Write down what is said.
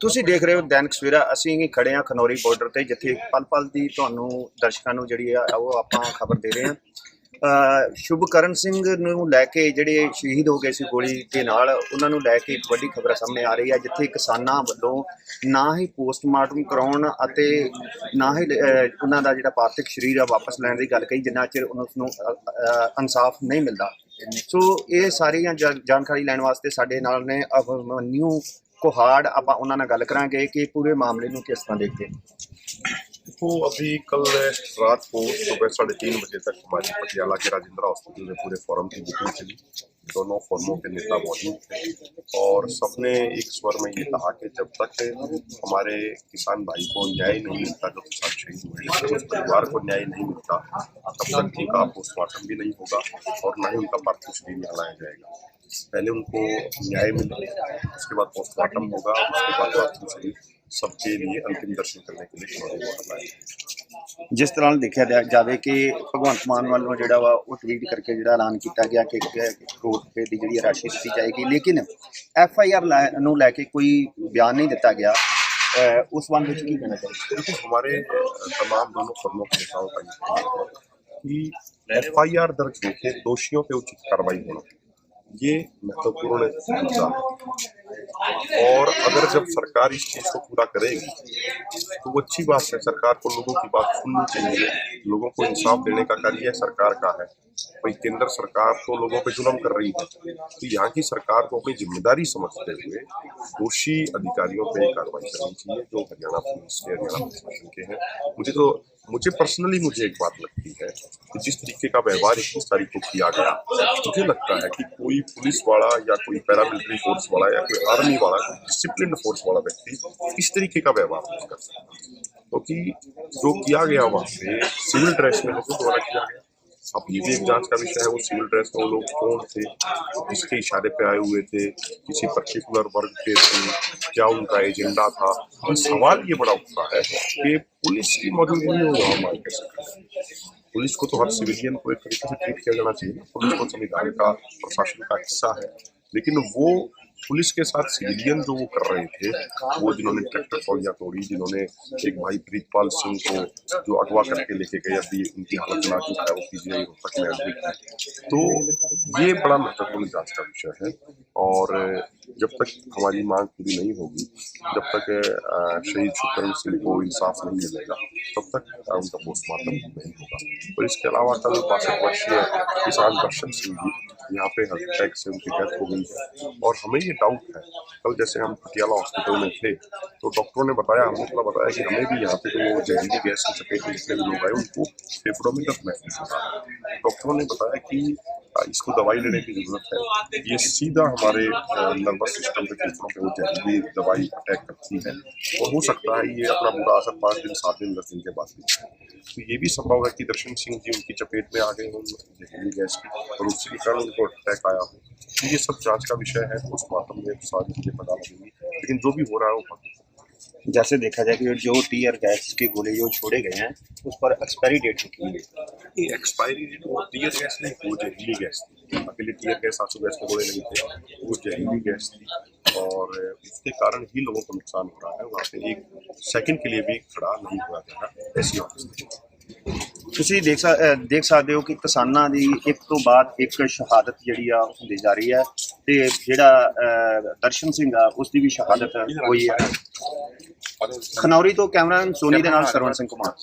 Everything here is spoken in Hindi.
ਤੁਸੀਂ ਦੇਖ ਰਹੇ ਹੋ ਦੈਨਿਕ ਸਵੇਰਾ, ਅਸੀਂ ਵੀ ਖੜੇ ਹਾਂ ਖਨੌਰੀ ਬਾਰਡਰ ਤੇ, ਜਿੱਥੇ ਪਲ ਪਲ ਦੀ ਤੁਹਾਨੂੰ ਦਰਸ਼ਕਾਂ ਨੂੰ ਜਿਹੜੀ ਆ, ਉਹ ਆਪਾਂ ਖਬਰ ਦੇ ਰਹੇ ਹਾਂ। ਸ਼ੁਭਕਰਨ ਸਿੰਘ ਨੂੰ ਲੈ ਕੇ ਜਿਹੜੇ ਸ਼ਹੀਦ ਹੋ ਗਏ ਸੀ ਗੋਲੀ ਦੇ ਨਾਲ, ਉਹਨਾਂ ਨੂੰ ਲੈ ਕੇ ਇੱਕ ਵੱਡੀ ਖਬਰ ਸਾਹਮਣੇ ਆ ਰਹੀ ਹੈ, ਜਿੱਥੇ ਕਿਸਾਨਾਂ ਵੱਲੋਂ ਨਾ ਹੀ ਪੋਸਟਮਾਰਟਮ ਕਰਾਉਣ ਅਤੇ ਨਾ ਹੀ ਉਹਨਾਂ ਦਾ ਜਿਹੜਾ ਪਾਰਥਿਕ ਸਰੀਰ ਆ, ਵਾਪਸ ਲੈਣ ਦੀ ਗੱਲ ਕਹੀ, ਜਿੰਨਾ ਚਿਰ ਉਹਨਾਂ ਨੂੰ ਇਨਸਾਫ ਨਹੀਂ ਮਿਲਦਾ। ਸੋ ਇਹ ਸਾਰੀਆਂ ਜਾ- ਜਾਣਕਾਰੀ ਲੈਣ ਵਾਸਤੇ ਸਾਡੇ ਨਾਲ ਨੇ ਨਿਊ ਕੁਹਾੜ ਆਪਾਂ ਉਹਨਾਂ ਨਾਲ ਗੱਲ ਕਰਾਂਗੇ ਕਿ ਪੂਰੇ ਮਾਮਲੇ ਨੂੰ ਕਿਸ ਤਰ੍ਹਾਂ ਦੇਖਦੇ ਦੇਖੋ, ਅਸੀਂ ਕੱਲ ਰਾਤ ਨੂੰ ਸਵੇਰ 3:30 ਵਜੇ ਤੱਕ ਮਾਜੀ ਪਟਿਆਲਾ ਕੇ ਰਾਜਿੰਦਰਾ ਹਸਪੀਟਲ ਦੇ ਪੂਰੇ ਫੋਰਮ ਦੀ ਮੀਟਿੰਗ ਚਲੀ दोनों फोरमों के नेता मौजूद थे। और सबने एक स्वर में ये कहा कि जब तक हमारे किसान भाई को न्याय नहीं मिलता जो किसान शहीद हुए परिवार को न्याय नहीं मिलता, तब तक उनका पोस्टमार्टम भी नहीं होगा और न ही उनका पार्थिव शरीर यहाँ लाया जाएगा। पहले उनको न्याय मिले, उसके बाद पोस्टमार्टम होगा, उसके बाद पार्थिव शरीर सबके लिए अंतिम दर्शन करने के लिए खिलौने बॉर्डर लाएंगे ਜਿਸ ਤਰ੍ਹਾਂ ਦੇਖਿਆ ਜਾ- ਜਾਵੇ ਕਿ ਭਗਵੰਤ ਮਾਨ ਵੱਲੋਂ ਜਿਹੜਾ ਵਾ ਉਹ ਟਵੀਟ ਕਰਕੇ ਜਿਹੜਾ ਐਲਾਨ ਕੀਤਾ ਗਿਆ ਕਿ ਇੱਕ ਕਰੋੜ ਰੁਪਏ ਦੀ ਜਿਹੜੀ ਰਾਸ਼ੀ ਦਿੱਤੀ ਜਾਏਗੀ ਲੇਕਿਨ ਐਫ ਆਈ ਆਰ ਨੂੰ ਲੈ ਕੇ ਕੋਈ ਬਿਆਨ ਨਹੀਂ ਦਿੱਤਾ ਗਿਆ ਅ, ਉਸ ਸੰਬੰਧ ਵਿੱਚ ਕੀ ਕਹਿਣਾ ਚਾਹੀਦਾ देखिए हमारे अ, तमाम दोनों फर्मों के नेताओं का ये कहना है कि एफ आई आर दर्ज होकर दोषियों पे उचित कार्रवाई होना ये महत्वपूर्ण मुद्दा है। और अगर जब सरकार इस चीज़ को पूरा करेगी तो वो अच्छी बात है। सरकार को लोगों की बात सुननी चाहिए। लोगों को इंसाफ देने का कार्य सरकार का है। भाई, केंद्र सरकार तो लोगों पे जुल्म कर रही है। तो यहाँ की सरकार को अपनी ज़िम्मेदारी समझते हुए दोषी अधिकारियों पे कार्रवाई करनी चाहिए, जो हरियाणा पुलिस के, हरियाणा प्रशासन के हैं। मुझे तो मुझे पर्सनली मुझे एक बात लगती है कि जिस तरीके का व्यवहार इक्कीस तारीख को किया गया मुझे लगता है कि कोई पुलिस वाला या कोई पैरामिलिट्री फोर्स वाला या कोई आर्मी वाला, कोई डिसिप्लिन फोर्स वाला व्यक्ति इस तरीके का व्यवहार नहीं कर सकता? क्योंकि जो किया गया वहाँ पे सिविल ड्रेस में लोगों द्वारा किया गया। अब ये भी एक जाँच का विषय है, वो सिविल ड्रेस में वो लोग कौन थे, किसके इशारे पे आए हुए थे, किसी पर्टिकुलर वर्ग के थे, क्या उनका एजेंडा था? सवाल ये बड़ा उठता है कि पुलिस की मौजूदगी में वहाँ मांग कैसे करें पुलिस को तो हर सिविलियन को एक तरीके से ट्रीट किया जाना चाहिए पुलिस को संविधान का प्रशासन का हिस्सा है लेकिन वो पुलिस के साथ सिविलियन जो वो कर रहे थे, वो जिन्होंने ट्रैक्टर ट्रॉलियाँ तोड़ी, जिन्होंने एक भाई प्रीतपाल सिंह को जो अगवा करके लेके गए, अभी उनकी हालत नाजुक है, वो पीजीआई रोहतक में एडमिट तो ये बड़ा महत्वपूर्ण जाँच का विषय है और जब तक हमारी मांग पूरी नहीं होगी, जब तक शहीद शुक्रण सिंह को इंसाफ नहीं मिलेगा, तब तक उनका पोस्टमार्टम नहीं होगा। और इसके अलावा कल बासठ वर्षीय किसान दर्शन सिंह भी यहाँ पे हार्ट अटैक से उनकी डेथ हो गई। है और हमें ये डाउट है। कल जैसे हम पटियाला हॉस्पिटल में थे तो डॉक्टरों ने बताया, हमने थोड़ा बताया कि हमें भी यहाँ पे जो जहरीली गैस की चपेट में जितने भी लोग आए, उनको फेफड़ों में। दर्द महसूस रहा है डॉक्टरों ने बताया कि इसको दवाई लेने की ज़रूरत है। ये सीधा हमारे नर्वस सिस्टम के फेफड़ों पे वो जहरीली दवाई अटैक करती है। और हो सकता है ये अपना बुरा असर पाँच दिन, सात दिन, दस दिन के बाद भी। तो ये भी संभव है कि दर्शन सिंह जी उनकी चपेट में आ गए हों, जहरीली गैस की, और उसी के कारण उनको अटैक आया हो। तो ये सब जाँच का विषय है पोस्टमार्टम में सारी चीज़ें पता लगेंगी, लेकिन जो भी हो रहा है वो जैसे देखा जाए कि जो टीयर गैस के गोले जो छोड़े गए हैं, उस पर एक्सपायरी डेट हुई है। ये एक्सपायरी डेट वो टीयर गैस नहीं वो जहरीली गैस थी अकेले टीयर गैस आंसू गैस के गोले नहीं थे वो जहरीली गैस थी और उसके कारण ही लोगों को नुकसान हो रहा है वहाँ पे एक सेकंड के लिए भी खड़ा नहीं हुआ जा रहा ऐसी ऑफिस ਤੁਸੀਂ ਦੇਖ ਸਕ- ਅ, ਦੇਖ ਸਕਦੇ ਹੋ ਕਿ ਕਿਸਾਨਾਂ ਦੀ ਇੱਕ ਤੋਂ ਬਾਅਦ ਇੱਕ ਸ਼ਹਾਦਤ ਜਿਹੜੀ ਆ ਉਹ ਹੁੰਦੀ ਜਾ ਰਹੀ ਹੈ ਤੇ ਜਿਹੜਾ ਅ, ਦਰਸ਼ਨ ਸਿੰਘ ਆ ਉਸ ਦੀ ਵੀ ਸ਼ਹਾਦਤ ਹੋਈ ਹੈ ਖਨੌਰੀ ਤੋਂ ਕੈਮਰਾਮੈਨ ਸੋਨੀ ਦੇ ਨਾਲ ਸਰਵਣ ਸਿੰਘ ਕੁਮਾਰ